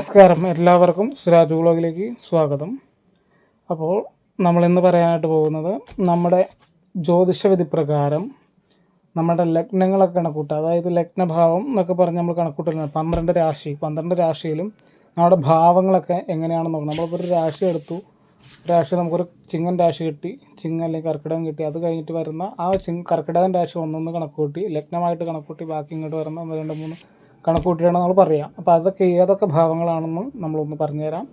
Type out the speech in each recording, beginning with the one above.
നമസ്കാരം എല്ലാവർക്കും സുരാജ് വ്ളോഗിലേക്ക് സ്വാഗതം. അപ്പോൾ നമ്മൾ ഇന്ന് പറയാനായിട്ട് പോകുന്നത് നമ്മുടെ ജ്യോതിഷവിധി പ്രകാരം നമ്മുടെ ലഗ്നങ്ങളൊക്കെ കണക്കൂട്ടുക അതായത് ലഗ്നഭാവം എന്നൊക്കെ പറഞ്ഞ് നമ്മൾ കണക്കൂട്ടുന്നത് പന്ത്രണ്ട് രാശി പന്ത്രണ്ട് രാശിയിലും നമ്മുടെ ഭാവങ്ങളൊക്കെ എങ്ങനെയാണെന്ന് നോക്കണം. നമ്മളിപ്പോൾ ഒരു രാശി എടുത്തു. രാശി നമുക്കൊരു ചിങ്ങൻ രാശി കിട്ടി. ചിങ്ങൻ അല്ലെങ്കിൽ കർക്കിടകം കിട്ടി. അത് കഴിഞ്ഞിട്ട് വരുന്ന ആ ചിങ് കർക്കിടകൻ രാശി ഒന്നൊന്ന് കണക്കൂട്ടി ലഗ്നമായിട്ട് കണക്കൂട്ടി ബാക്കി ഇങ്ങോട്ട് വരുന്ന ഒന്ന് രണ്ട് മൂന്ന് കണക്കൂട്ടിയാണ് നമ്മൾ പറയുക അപ്പോൾ അതൊക്കെ ഏതൊക്കെ ഭാവങ്ങളാണെന്നും നമ്മളൊന്ന് പറഞ്ഞുതരാം.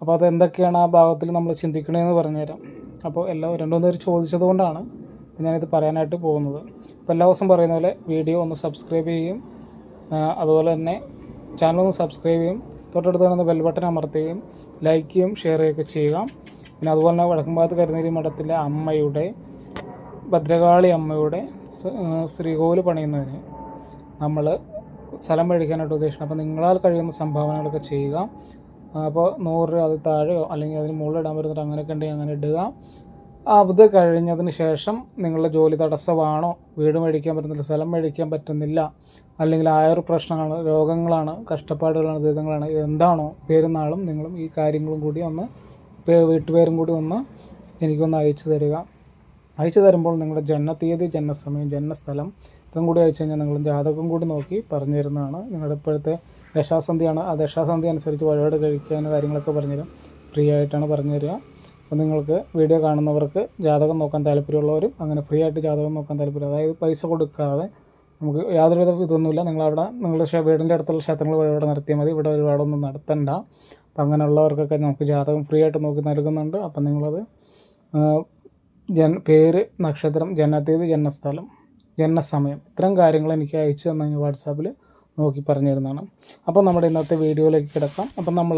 അപ്പോൾ അത് എന്തൊക്കെയാണ് ആ ഭാവത്തിൽ നമ്മൾ ചിന്തിക്കണതെന്ന് പറഞ്ഞുതരാം. അപ്പോൾ എല്ലാ രണ്ടുമൂന്ന് പേര് ചോദിച്ചത് കൊണ്ടാണ് ഞാനിത് പറയാനായിട്ട് പോകുന്നത്. അപ്പോൾ എല്ലാ ദിവസവും പറയുന്ന പോലെ വീഡിയോ ഒന്ന് സബ്സ്ക്രൈബ് ചെയ്യും. അതുപോലെ തന്നെ ചാനൽ ഒന്ന് സബ്സ്ക്രൈബ് ചെയ്യും. തൊട്ടടുത്ത് തന്നെ ബെൽ ബട്ടൺ അമർത്തുകയും ലൈക്ക് ചെയ്യും ഷെയർ ചെയ്യുകയൊക്കെ ചെയ്യുക. പിന്നെ അതുപോലെ തന്നെ വടക്കുംഭാഗത്ത് കരുനീരി മഠത്തിലെ അമ്മയുടെ ഭദ്രകാളി അമ്മയുടെ ശ്രീകോവിൽ പണിയുന്നതിന് നമ്മൾ സ്ഥലം മേടിക്കാനായിട്ട് ഉദ്ദേശിക്കുന്നത്. അപ്പോൾ നിങ്ങളാൽ കഴിയുന്ന സംഭാവനകളൊക്കെ ചെയ്യുക. അപ്പോൾ നൂറ് രൂപ അത് താഴെയോ അല്ലെങ്കിൽ അതിന് മുകളിൽ ഇടാൻ പറ്റുന്നിട്ട് അങ്ങനെയൊക്കെ ഉണ്ടെങ്കിൽ അങ്ങനെ ഇടുക. അത് കഴിഞ്ഞതിന് ശേഷം നിങ്ങളുടെ ജോലി തടസ്സമാണോ? വീട് മേടിക്കാൻ പറ്റുന്നില്ല സ്ഥലം മേടിക്കാൻ പറ്റുന്നില്ല അല്ലെങ്കിൽ ആയൊരു പ്രശ്നങ്ങളാണ് രോഗങ്ങളാണ് കഷ്ടപ്പാടുകളാണ് ദുരിതങ്ങളാണ് എന്താണോ പെരുന്നാളും നിങ്ങളും ഈ കാര്യങ്ങളും കൂടി ഒന്ന് വീട്ടുപേരും കൂടി ഒന്ന് എനിക്കൊന്ന് അയച്ചു തരിക. അയച്ചു തരുമ്പോൾ നിങ്ങളുടെ ജനന തീയതി ജനസമയം ജനസ്ഥലം ഇതും കൂടി അയച്ചു കഴിഞ്ഞാൽ നിങ്ങൾ ജാതകം കൂടി നോക്കി പറഞ്ഞു തരുന്നതാണ് നിങ്ങളുടെ ഇപ്പോഴത്തെ ദശാസന്ധിയാണ് ആ ദശാസന്ധി അനുസരിച്ച് വഴിപാട് കഴിക്കാനും കാര്യങ്ങളൊക്കെ പറഞ്ഞുതരും. ഫ്രീ ആയിട്ടാണ് പറഞ്ഞു തരിക അപ്പോൾ നിങ്ങൾക്ക് വീഡിയോ കാണുന്നവർക്ക് ജാതകം നോക്കാൻ താല്പര്യമുള്ളവരും അങ്ങനെ ഫ്രീ ആയിട്ട് ജാതകം നോക്കാൻ താല്പര്യം. അതായത് പൈസ കൊടുക്കാതെ നമുക്ക് യാതൊരുവിധ ഇതൊന്നുമില്ല. നിങ്ങളവിടെ നിങ്ങളുടെ വീടിന്റെ അടുത്തുള്ള ക്ഷേത്രങ്ങൾ വഴിപാട് നടത്തിയാൽ മതി. ഇവിടെ ഒരുപാടൊന്നും നടത്തണ്ട. അപ്പം അങ്ങനെയുള്ളവർക്കൊക്കെ നമുക്ക് ജാതകം ഫ്രീ ആയിട്ട് നോക്കി നൽകുന്നുണ്ട്. അപ്പം നിങ്ങളത് ജൻ പേര് നക്ഷത്രം ജനതീയതി ജനസ്ഥലം ജനനസമയം ഇത്തരം കാര്യങ്ങൾ എനിക്ക് അയച്ചു തന്നു വാട്സാപ്പിൽ നോക്കി പറഞ്ഞു തരുന്നതാണ് അപ്പോൾ നമ്മുടെ ഇന്നത്തെ വീഡിയോയിലേക്ക് കിടക്കാം. അപ്പം നമ്മൾ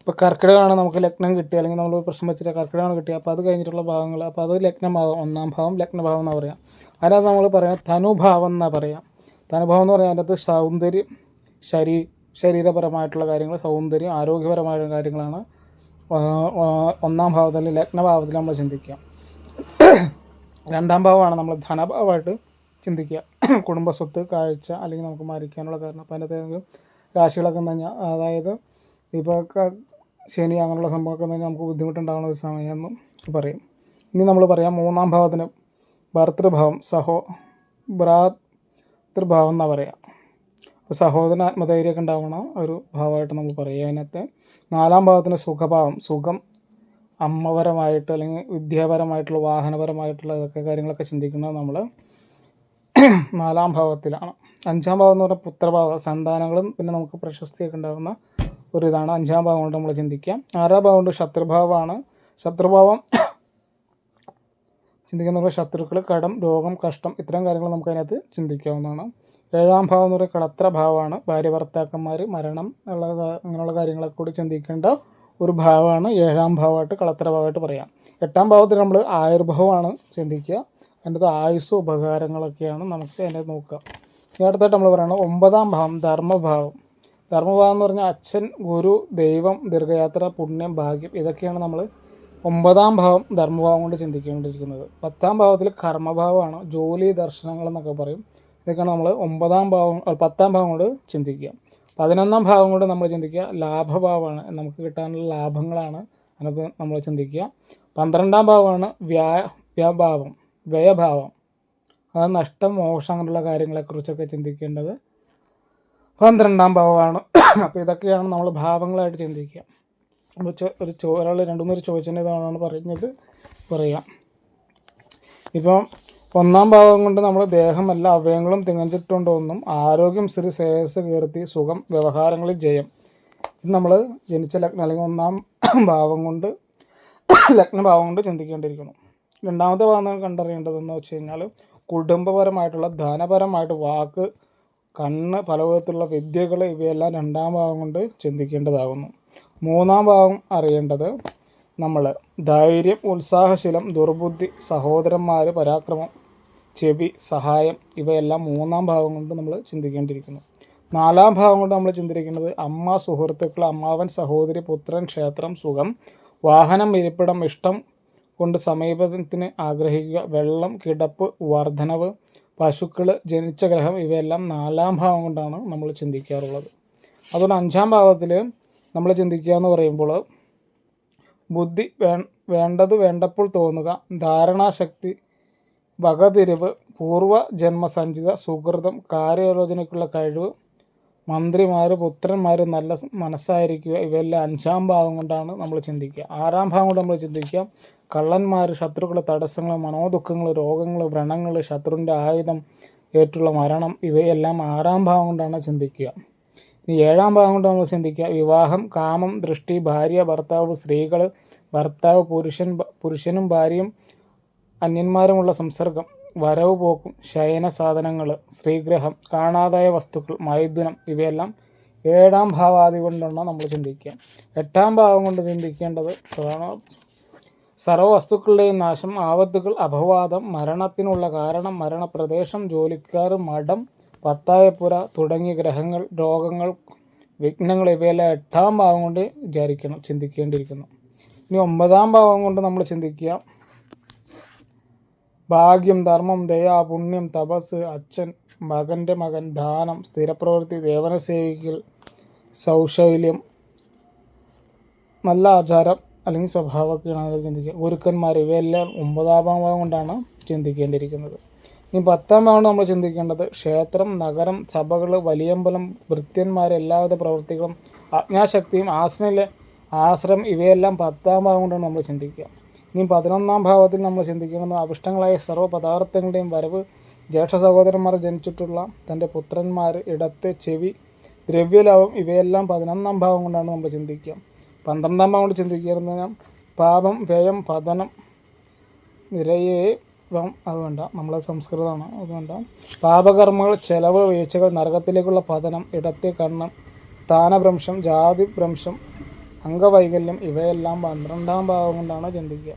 ഇപ്പോൾ കർക്കിടകമാണ് നമുക്ക് ലഗ്നം കിട്ടി അല്ലെങ്കിൽ നമ്മൾ പ്രശ്നം വെച്ചിട്ട് കർക്കിടകമാണ് കിട്ടി അപ്പോൾ അത് കഴിഞ്ഞിട്ടുള്ള ഭാഗങ്ങൾ അപ്പോൾ അത് ലഗ്നഭാവം ഒന്നാം ഭാവം ലഗ്നഭാവം എന്ന് പറയാം. അതിനകത്ത് നമ്മൾ പറയാം തനുഭാവം എന്നാണ് പറയാം. തനുഭാവം എന്ന് പറയാൻ അതിനകത്ത് സൗന്ദര്യം ശരീ ശരീരപരമായിട്ടുള്ള കാര്യങ്ങൾ സൗന്ദര്യം ആരോഗ്യപരമായ കാര്യങ്ങളാണ് ഒന്നാം ഭാവത്തിൽ ലഗ്നഭാവത്തിൽ നമ്മൾ ചിന്തിക്കുക. രണ്ടാം ഭാവമാണ് നമ്മൾ ധനഭാവമായിട്ട് ചിന്തിക്കുക. കുടുംബ സ്വത്ത് കാഴ്ച അല്ലെങ്കിൽ നമുക്ക് മരിക്കാനുള്ള കാരണം. അപ്പോൾ അതിനകത്ത് ഏതെങ്കിലും രാശികളൊക്കെ എന്ന് അതായത് ഇപ്പോൾ ശനി അങ്ങനെയുള്ള സംഭവമൊക്കെ എന്ന് നമുക്ക് ബുദ്ധിമുട്ടുണ്ടാകുന്ന ഒരു എന്ന് പറയും. ഇനി നമ്മൾ പറയാം മൂന്നാം ഭാവത്തിന് ഭർതൃഭാവം സഹോ ഭ്രാതൃഭാവം എന്നാണ് പറയുക അപ്പോൾ സഹോദരൻ ആത്മധൈര്യമൊക്കെ ഉണ്ടാവണ ഒരു ഭാവമായിട്ട് നമ്മൾ പറയുക. അതിനകത്ത് നാലാം ഭാവത്തിന് സുഖഭാവം സുഖം അമ്മപരമായിട്ട് അല്ലെങ്കിൽ വിദ്യാപരമായിട്ടുള്ള വാഹനപരമായിട്ടുള്ള ഇതൊക്കെ കാര്യങ്ങളൊക്കെ ചിന്തിക്കുന്നത് നമ്മൾ നാലാം ഭാവത്തിലാണ്. അഞ്ചാം ഭാവം എന്ന് പറഞ്ഞാൽ പുത്രഭാവം സന്താനങ്ങളും പിന്നെ നമുക്ക് പ്രശസ്തിയൊക്കെ ഉണ്ടാകുന്ന ഒരു ഇതാണ്. അഞ്ചാം ഭാവം കൊണ്ട് നമ്മൾ ചിന്തിക്കാം ആറാം ഭാവം കൊണ്ട് ശത്രുഭാവമാണ്. ശത്രുഭാവം ചിന്തിക്കുന്ന ശത്രുക്കൾ കടം രോഗം കഷ്ടം ഇത്തരം കാര്യങ്ങൾ നമുക്ക് അതിനകത്ത് ചിന്തിക്കാവുന്നതാണ്. ഏഴാം ഭാവം എന്ന് പറയുന്നത് കളത്ര ഭാവമാണ്. ഭാര്യ ഭർത്താക്കന്മാർ മരണം ഉള്ള അങ്ങനെയുള്ള കാര്യങ്ങളൊക്കെ കൂടി ചിന്തിക്കേണ്ട ഒരു ഭാവമാണ്. ഏഴാം ഭാവമായിട്ട് കളത്ര ഭാവമായിട്ട് പറയാം. എട്ടാം ഭാവത്തിൽ നമ്മൾ ആയുർഭാവമാണ് ചിന്തിക്കുക. അതിന്റെ ആയുസ് ഉപകാരങ്ങളൊക്കെയാണ് നമുക്ക് അതിനെ നോക്കാം. അടുത്തായിട്ട് നമ്മൾ പറയുന്നത് ഒമ്പതാം ഭാവം ധർമ്മഭാവം. ധർമ്മഭാവം എന്ന് പറഞ്ഞാൽ അച്ഛൻ ഗുരു ദൈവം ദീർഘയാത്ര പുണ്യം ഭാഗ്യം. ഇതൊക്കെയാണ് നമ്മൾ ഒമ്പതാം ഭാവം ധർമ്മഭാവം കൊണ്ട് ചിന്തിക്കേണ്ടിയിരിക്കുന്നത്. പത്താം ഭാവത്തിൽ കർമ്മഭാവമാണ് ജോലി ദർശനങ്ങൾ എന്നൊക്കെ പറയും. ഇതൊക്കെയാണ് നമ്മൾ ഒമ്പതാം ഭാവം പത്താം ഭാവം കൊണ്ട് ചിന്തിക്കുക. പതിനൊന്നാം ഭാവം കൊണ്ട് നമ്മൾ ചിന്തിക്കുക ലാഭഭാവമാണ് നമുക്ക് കിട്ടാനുള്ള ലാഭങ്ങളാണ് അതിനകത്ത് നമ്മൾ ചിന്തിക്കുക. പന്ത്രണ്ടാം ഭാവമാണ് വ്യാ വ്യാഭാവം വ്യയഭാവം. അത് നഷ്ടം മോശം അങ്ങനെയുള്ള കാര്യങ്ങളെക്കുറിച്ചൊക്കെ ചിന്തിക്കേണ്ടത് പന്ത്രണ്ടാം ഭാവമാണ്. അപ്പോൾ ഇതൊക്കെയാണ് നമ്മൾ ഭാവങ്ങളായിട്ട് ചിന്തിക്കുക. ഒരു ചോ ഒരാൾ രണ്ട് മൂന്ന് ചോദിച്ചതിന്റെ ഇതാണ് പറഞ്ഞത് പറയാം. ഇപ്പം ഒന്നാം ഭാവം കൊണ്ട് നമ്മൾ ദേഹമല്ല അവയവങ്ങളും തികഞ്ഞിട്ടുണ്ടോന്നും ആരോഗ്യം സ്ഥിതി ശ്രേയസ് കീർത്തി സുഖം വ്യവഹാരങ്ങളിൽ ജയം. ഇത് നമ്മൾ ജനിച്ച ലഗ്നം അല്ലെങ്കിൽ ഒന്നാം ഭാവം കൊണ്ട് ലഗ്നഭാവം കൊണ്ട് ചിന്തിക്കേണ്ടിയിരിക്കുന്നു. രണ്ടാമത്തെ ഭാഗം കണ്ടറിയേണ്ടതെന്ന് വെച്ച് കഴിഞ്ഞാൽ കുടുംബപരമായിട്ടുള്ള ധനപരമായിട്ട് വാക്ക് കണ്ണ് പല വിധത്തിലുള്ള വിദ്യകൾ ഇവയെല്ലാം രണ്ടാം ഭാഗം കൊണ്ട് ചിന്തിക്കേണ്ടതാകുന്നു. മൂന്നാം ഭാഗം അറിയേണ്ടത് നമ്മൾ ധൈര്യം ഉത്സാഹശീലം ദുർബുദ്ധി സഹോദരന്മാർ പരാക്രമം ചെവി സഹായം ഇവയെല്ലാം മൂന്നാം ഭാഗം കൊണ്ട് നമ്മൾ ചിന്തിക്കേണ്ടിയിരിക്കുന്നു. നാലാം ഭാഗം കൊണ്ട് നമ്മൾ ചിന്തിക്കുന്നത് അമ്മ സുഹൃത്തുക്കൾ അമ്മാവൻ സഹോദരി പുത്രൻ ക്ഷേത്രം സുഖം വാഹനം ഇരിപ്പിടം ഇഷ്ടം കൊണ്ട് സമീപത്തിന് ആഗ്രഹിക്കുക. വെള്ളം കിടപ്പ് വർധനവ് പശുക്കൾ ജനിച്ച ഗ്രഹം ഇവയെല്ലാം നാലാം ഭാവം കൊണ്ടാണ് നമ്മൾ ചിന്തിക്കാറുള്ളത്. അതുകൊണ്ട് അഞ്ചാം ഭാവത്തിൽ നമ്മൾ ചിന്തിക്കുക എന്ന് പറയുമ്പോൾ ബുദ്ധി വേ വേണ്ടത് വേണ്ടപ്പോൾ തോന്നുക ധാരണാശക്തി വകതിരിവ് പൂർവ ജന്മസഞ്ചിത സുഹൃതം കാര്യാലോചനയ്ക്കുള്ള കഴിവ് മന്ത്രിമാർ പുത്രന്മാർ നല്ല മനസ്സായിരിക്കുക. ഇവയെല്ലാം അഞ്ചാം ഭാവം കൊണ്ടാണ് നമ്മൾ ചിന്തിക്കുക. ആറാം ഭാവം കൊണ്ട് നമ്മൾ ചിന്തിക്കുക കള്ളന്മാർ ശത്രുക്കൾ തടസ്സങ്ങൾ മനോദുഃഖങ്ങൾ രോഗങ്ങൾ വ്രണങ്ങൾ ശത്രുവിന്റെ ആയുധം ഏറ്റുള്ള മരണം ഇവയെല്ലാം ആറാം ഭാവം കൊണ്ടാണ് ചിന്തിക്കുക. ഇനി ഏഴാം ഭാഗം കൊണ്ട് നമ്മൾ ചിന്തിക്കുക. വിവാഹം കാമം ദൃഷ്ടി ഭാര്യ ഭർത്താവ് സ്ത്രീകൾ ഭർത്താവ് പുരുഷൻ പുരുഷനും ഭാര്യയും അന്യന്മാരുമുള്ള സംസർഗം. വരവ് പോക്കും ശയന സാധനങ്ങൾ ശ്രീഗ്രഹം കാണാതായ വസ്തുക്കൾ മൈഥുനം ഇവയെല്ലാം ഏഴാം ഭാവാദി കൊണ്ടാണ് നമ്മൾ ചിന്തിക്കുക. എട്ടാം ഭാവം കൊണ്ട് ചിന്തിക്കേണ്ടത് അതാണ്. സർവ വസ്തുക്കളുടെയും നാശം ആപത്തുകൾ അപവാദം മരണത്തിനുള്ള കാരണം മരണപ്രദേശം ജോലിക്കാർ മഠം പത്തായപ്പുര തുടങ്ങിയ ഗ്രഹങ്ങൾ രോഗങ്ങൾ വിഘ്നങ്ങൾ ഇവയെല്ലാം എട്ടാം ഭാവം കൊണ്ട് വിചാരിക്കണം ചിന്തിക്കേണ്ടിയിരിക്കുന്നു. ഇനി ഒമ്പതാം ഭാവം കൊണ്ട് നമ്മൾ ചിന്തിക്കുക ഭാഗ്യം ധർമ്മം ദയ പുണ്യം തപസ് അച്ഛൻ മകന്റെ മകൻ ദാനം സ്ഥിരപ്രവൃത്തി ദേവന സേവിക്കൽ സൗശൈല്യം നല്ല ആചാരം അല്ലെങ്കിൽ സ്വഭാവമൊക്കെയാണ് ചിന്തിക്കുക. ഗുരുക്കന്മാർ ഇവയെല്ലാം ഒമ്പതാം ഭാഗം കൊണ്ടാണ് ചിന്തിക്കേണ്ടിയിരിക്കുന്നത്. ഇനി പത്താം ഭാഗം നമ്മൾ ചിന്തിക്കേണ്ടത്. ക്ഷേത്രം നഗരം സഭകൾ വലിയമ്പലം ഭൃത്യന്മാർ എല്ലാവിധ പ്രവൃത്തികളും ആജ്ഞാശക്തിയും ആശ്രമിലെ ആശ്രമം ഇവയെല്ലാം പത്താം ഭാഗം കൊണ്ടാണ് നമ്മൾ ചിന്തിക്കുക. ഇനി പതിനൊന്നാം ഭാവത്തിൽ നമ്മൾ ചിന്തിക്കുന്നത് അവിഷ്ടങ്ങളായ സർവ പദാർത്ഥങ്ങളുടെയും വരവ് ജ്യേഷ്ഠ സഹോദരന്മാർ ജനിച്ചിട്ടുള്ള തന്റെ പുത്രന്മാർ ഇടത്ത് ചെവി ദ്രവ്യലാഭം ഇവയെല്ലാം പതിനൊന്നാം ഭാവം കൊണ്ടാണ് നമ്മൾ ചിന്തിക്കുക. പന്ത്രണ്ടാം ഭാവം കൊണ്ട് ചിന്തിക്കുന്നത് പാപം വ്യയം പതനം നിരയെ അത് വേണ്ട. നമ്മളെ സംസ്കൃതമാണ്. അത് വേണ്ട. പാപകർമ്മങ്ങൾ ചെലവ് വീഴ്ചകൾ നരകത്തിലേക്കുള്ള പതനം ഇടത്തെ കണ്ണം സ്ഥാനഭ്രംശം ജാതിഭ്രംശം അംഗവൈകല്യം ഇവയെല്ലാം പന്ത്രണ്ടാം ഭാവം കൊണ്ടാണ് ചിന്തിക്കുക.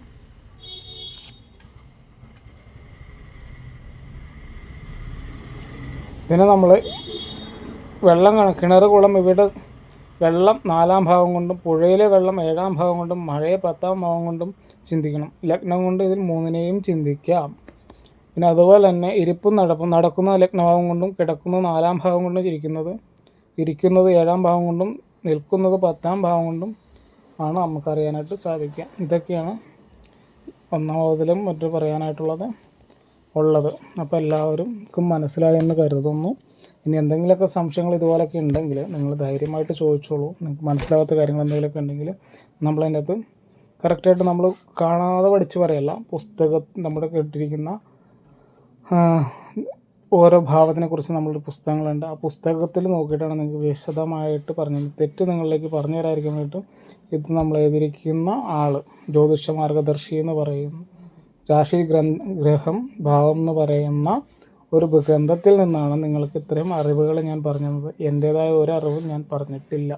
പിന്നെ നമ്മൾ വെള്ളം കണ കിണർ കുളം ഇവിടെ വെള്ളം നാലാം ഭാവം കൊണ്ടും പുഴയിലെ വെള്ളം ഏഴാം ഭാവം കൊണ്ടും മഴയെ പത്താം ഭാവം കൊണ്ടും ചിന്തിക്കണം. ലഗ്നം കൊണ്ട് ഇതിൽ മൂന്നിനെയും ചിന്തിക്കാം. പിന്നെ അതുപോലെ തന്നെ ഇരിപ്പും നടപ്പും നടക്കുന്ന ലഗ്നഭാവം കൊണ്ടും കിടക്കുന്ന നാലാം ഭാവം കൊണ്ടും ഇരിക്കുന്നത് ഇരിക്കുന്നത് ഏഴാം ഭാവം കൊണ്ടും നിൽക്കുന്നത് പത്താം ഭാവം കൊണ്ടും ആണ് നമുക്കറിയാനായിട്ട് സാധിക്കുക. ഇതൊക്കെയാണ് ഒന്നാം ഭാവത്തിലും മറ്റു പറയാനായിട്ടുള്ളത് ഉള്ളത്. അപ്പോൾ എല്ലാവർക്കും മനസ്സിലായെന്ന് കരുതുന്നു. ഇനി എന്തെങ്കിലുമൊക്കെ സംശയങ്ങൾ ഇതുപോലൊക്കെ ഉണ്ടെങ്കിൽ നിങ്ങൾ ധൈര്യമായിട്ട് ചോദിച്ചോളൂ. നിങ്ങൾക്ക് മനസ്സിലാവാത്ത കാര്യങ്ങൾ എന്തെങ്കിലുമൊക്കെ ഉണ്ടെങ്കിൽ നമ്മളതിന്റെ അകത്ത് കറക്റ്റായിട്ട് നമ്മൾ കാണാതെ പഠിച്ച് പറയല്ല. പുസ്തകം നമ്മുടെ കേട്ടിരിക്കുന്ന ഓരോ ഭാവത്തിനെ കുറിച്ച് നമ്മളൊരു പുസ്തകങ്ങളുണ്ട്. ആ പുസ്തകത്തിൽ നോക്കിയിട്ടാണ് നിങ്ങൾക്ക് വിശദമായിട്ട് പറഞ്ഞു തെറ്റ് നിങ്ങളിലേക്ക് പറഞ്ഞു തരാതിരിക്കാൻ വേണ്ടിയിട്ട് ഇത് നമ്മൾ എഴുതിയിരിക്കുന്ന ആൾ ജ്യോതിഷ മാർഗദർശി എന്ന് പറയുന്നു രാശി ഗ്രഹം ഭാവം എന്ന് പറയുന്ന ഒരു ഗ്രന്ഥത്തിൽ നിന്നാണ് നിങ്ങൾക്ക് ഇത്രയും അറിവുകൾ ഞാൻ പറഞ്ഞത് എന്റേതായ ഒരു അറിവും ഞാൻ പറഞ്ഞിട്ടില്ല.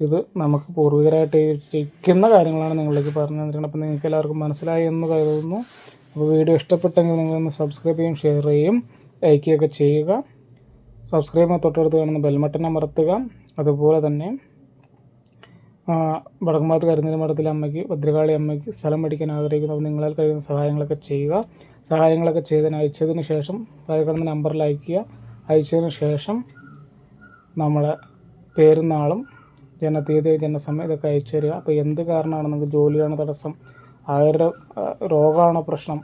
ഇത് നമുക്ക് പൂർവികരായിട്ട് എഴുതിയിരിക്കുന്ന കാര്യങ്ങളാണ് നിങ്ങളിലേക്ക് പറഞ്ഞു തന്നിരിക്കുന്നത്. അപ്പോൾ നിങ്ങൾക്ക് എല്ലാവർക്കും മനസ്സിലായി എന്ന് കരുതുന്നു. അപ്പോൾ വീഡിയോ ഇഷ്ടപ്പെട്ടെങ്കിൽ നിങ്ങളൊന്ന് സബ്സ്ക്രൈബ് ചെയ്യും ഷെയർ ചെയ്യും ലൈക്കുകയൊക്കെ ചെയ്യുക. സബ്സ്ക്രൈബ് തൊട്ടടുത്ത് കാണുന്ന ബെൽമട്ടൺ അമർത്തുക. അതുപോലെ തന്നെ വടക്കുംഭാഗത്ത് കരുന്നീല മഠത്തിലെ അമ്മയ്ക്ക് ഭദ്രകാളി അമ്മയ്ക്ക് സ്ഥലം മേടിക്കാൻ ആഗ്രഹിക്കുന്നവർ നിങ്ങളാൽ കഴിയുന്ന സഹായങ്ങളൊക്കെ ചെയ്യുക. സഹായങ്ങളൊക്കെ ചെയ്തതിന് അയച്ചതിന് ശേഷം കിടന്ന നമ്പറിൽ അയക്കുക അയച്ചതിന് ശേഷം നമ്മളെ പേരും നാളും ജനതീയതി ജനസമയം ഇതൊക്കെ അയച്ചു തരിക അപ്പോൾ എന്ത് കാരണമാണ് നിങ്ങൾക്ക് ജോലിയാണ് തടസ്സം? ആ, രോഗമാണോ പ്രശ്നം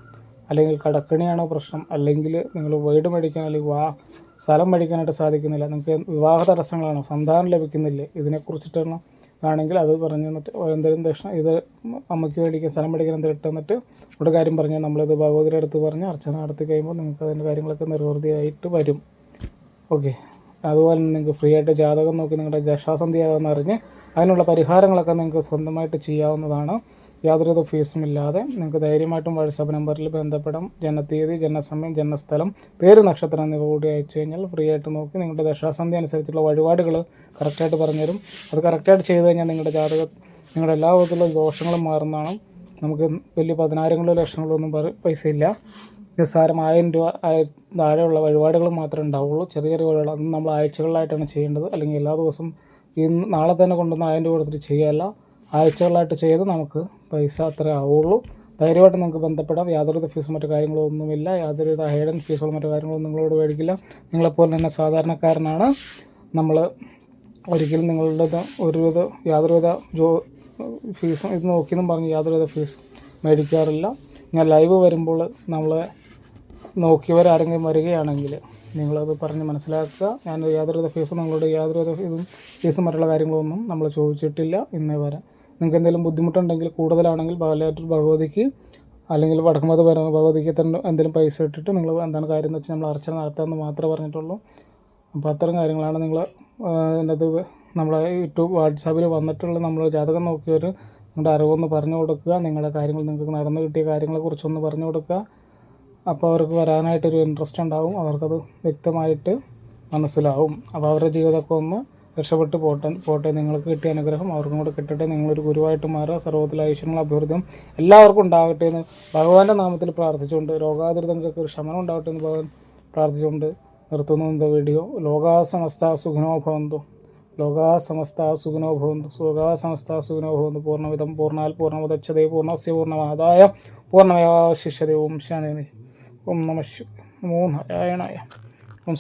അല്ലെങ്കിൽ കടക്കണിയാണോ പ്രശ്നം അല്ലെങ്കിൽ നിങ്ങൾ വീട് മേടിക്കാൻ അല്ലെങ്കിൽ വാ സ്ഥലം മേടിക്കാനായിട്ട് സാധിക്കുന്നില്ല നിങ്ങൾക്ക് വിവാഹ തടസ്സങ്ങളാണോ സന്താനം ലഭിക്കുന്നില്ലേ ഇതിനെക്കുറിച്ചിട്ടാണ് ആണെങ്കിൽ അത് പറഞ്ഞു തന്നിട്ട് എന്തെങ്കിലും ദക്ഷിണ ഇത് അമ്മയ്ക്ക് മേടിക്കാൻ സ്ഥലം മേടിക്കാൻ എന്തെങ്കിലും ഇട്ടെന്നിട്ട് ഇവിടെ കാര്യം പറഞ്ഞാൽ നമ്മളിത് ഭഗവതിയുടെ അടുത്ത് പറഞ്ഞ് അർച്ചന നടത്തി കഴിയുമ്പോൾ നിങ്ങൾക്ക് അതിന്റെ കാര്യങ്ങളൊക്കെ നിർവൃതിയായിട്ട് വരും. ഓക്കെ. അതുപോലെ നിങ്ങൾക്ക് ഫ്രീ ആയിട്ട് ജാതകം നോക്കി നിങ്ങളുടെ ദശാസന്ധി ആകുമെന്ന് അറിഞ്ഞ് അതിനുള്ള പരിഹാരങ്ങളൊക്കെ നിങ്ങൾക്ക് സ്വന്തമായിട്ട് ചെയ്യാവുന്നതാണ്. യാതൊരുവിധ ഫീസും ഇല്ലാതെ നിങ്ങൾക്ക് ധൈര്യമായിട്ടും വാട്സാപ്പ് നമ്പറിൽ ബന്ധപ്പെടാം. ജനതീയതി ജനസമയം ജനസ്ഥലം പേര് നക്ഷത്രം എന്നിവ കൂടി അയച്ചു കഴിഞ്ഞാൽ ഫ്രീ ആയിട്ട് നോക്കി നിങ്ങളുടെ ദശാസന്ധി അനുസരിച്ചുള്ള വഴിപാടുകൾ കറക്റ്റായിട്ട് പറഞ്ഞുതരും അത് കറക്റ്റായിട്ട് ചെയ്ത് കഴിഞ്ഞാൽ നിങ്ങളുടെ ജാതക നിങ്ങളുടെ എല്ലാ വിധത്തിലുള്ള ദോഷങ്ങളും മാറുന്നതാണ്. നമുക്ക് വലിയ പതിനായിരങ്ങളോ ലക്ഷങ്ങളോ ഒന്നും പൈസ ഇല്ല. നിസ്സാരം ആയിരം രൂപ ആയിരം താഴെയുള്ള വഴിപാടുകൾ മാത്രമേ ഉണ്ടാവുള്ളൂ. ചെറിയ ചെറിയ വഴിപാട് അത് നമ്മൾ ആഴ്ചകളിലായിട്ടാണ് ചെയ്യേണ്ടത്. അല്ലെങ്കിൽ എല്ലാ ദിവസവും ഇന്ന് നാളെ തന്നെ കൊണ്ടുവന്ന് ആയിരം രൂപ കൊടുത്തിട്ട് ചെയ്യുകയല്ല ആഴ്ചകളായിട്ട് ചെയ്ത് നമുക്ക് പൈസ അത്രേ ആവുള്ളൂ. ധൈര്യമായിട്ട് നിങ്ങൾക്ക് ബന്ധപ്പെടാം. യാതൊരുവിധ ഫീസും മറ്റു കാര്യങ്ങളോ ഒന്നുമില്ല യാതൊരുവിധ ഹൈഡൻ ഫീസുകളോ മറ്റു കാര്യങ്ങളോ നിങ്ങളോട് മേടിക്കില്ല. നിങ്ങളെപ്പോലെ തന്നെ സാധാരണക്കാരനാണ്. നമ്മൾ ഒരിക്കലും നിങ്ങളുടെ ഒരുവിധ യാതൊരുവിധ ജോ ഫീസും ഇത് നോക്കിയെന്നും പറഞ്ഞ് യാതൊരുവിധ ഫീസും മേടിക്കാറില്ല. ഞാൻ ലൈവ് വരുമ്പോൾ നമ്മളെ നോക്കിയവരാരെങ്കിലും വരികയാണെങ്കിൽ നിങ്ങളത് പറഞ്ഞ് മനസ്സിലാക്കുക. ഞാൻ യാതൊരുവിധ ഫീസും നിങ്ങളുടെ യാതൊരുവിധ ഇതും ഫീസും മറ്റുള്ള കാര്യങ്ങളൊന്നും നമ്മൾ ചോദിച്ചിട്ടില്ല. ഇന്നേ വരെ നിങ്ങൾക്ക് എന്തെങ്കിലും ബുദ്ധിമുട്ടുണ്ടെങ്കിൽ കൂടുതലാണെങ്കിൽ ബാലാറ്റൂർ ഭഗവതിക്ക് അല്ലെങ്കിൽ വടക്കുമത ഭഗവതിക്ക് തന്നെ എന്തെങ്കിലും പൈസ ഇട്ടിട്ട് നിങ്ങൾ എന്താണ് കാര്യം എന്ന് വെച്ചാൽ നമ്മൾ അർച്ചന നടത്താമെന്ന് മാത്രമേ പറഞ്ഞിട്ടുള്ളൂ. അപ്പോൾ അത്തരം കാര്യങ്ങളാണ് നിങ്ങൾ അതിനകത്ത് നമ്മളെ യൂട്യൂബ് വാട്സാപ്പിൽ വന്നിട്ടുള്ള നമ്മൾ ജാതകം നോക്കിയവർ നിങ്ങളുടെ അറിവൊന്ന് പറഞ്ഞു കൊടുക്കുക. നിങ്ങളുടെ കാര്യങ്ങൾ നിങ്ങൾക്ക് നടന്നു കിട്ടിയ കാര്യങ്ങളെക്കുറിച്ചൊന്ന് പറഞ്ഞു കൊടുക്കുക. അപ്പോൾ അവർക്ക് വരാനായിട്ടൊരു ഇൻട്രസ്റ്റ് ഉണ്ടാവും. അവർക്കത് വ്യക്തമായിട്ട് മനസ്സിലാവും. അപ്പോൾ അവരുടെ ജീവിതമൊക്കെ ഒന്ന് രക്ഷപ്പെട്ട് പോട്ടെ പോട്ടെ. നിങ്ങൾക്ക് കിട്ടിയ അനുഗ്രഹം അവർക്കും കൂടെ കിട്ടട്ടെ. നിങ്ങളൊരു ഗുരുവായിട്ട് മാറുക. സർവത്തിലെ ഐശ്വര്യങ്ങൾ അഭിവൃദ്ധിയും എല്ലാവർക്കും ഉണ്ടാകട്ടെ എന്ന് ഭഗവാന്റെ നാമത്തിൽ പ്രാർത്ഥിച്ചുകൊണ്ട് രോഗാതിരിതങ്ങൾക്ക് ഒരു ശമനം ഉണ്ടാകട്ടെ എന്ന് ഭഗവാൻ പ്രാർത്ഥിച്ചുകൊണ്ട് നിർത്തുന്നു എന്ത വീഡിയോ. ലോകാ സമസ്ത സുഖനോ ഭവന്തു. ലോകാ സമസ്ത ഭവന്തു. സുഖാ സമസ്ത സുഖിനോ ഭവന്തു. പൂർണവിധം പൂർണാൽ പൂർണമതച്ഛതേ പൂർണസ്യ പൂർണമാതായ പൂർണമയാശിഷ്യതേ. ഓം ശാനേ ഓം നമ നമോ നാരായണായ ഓം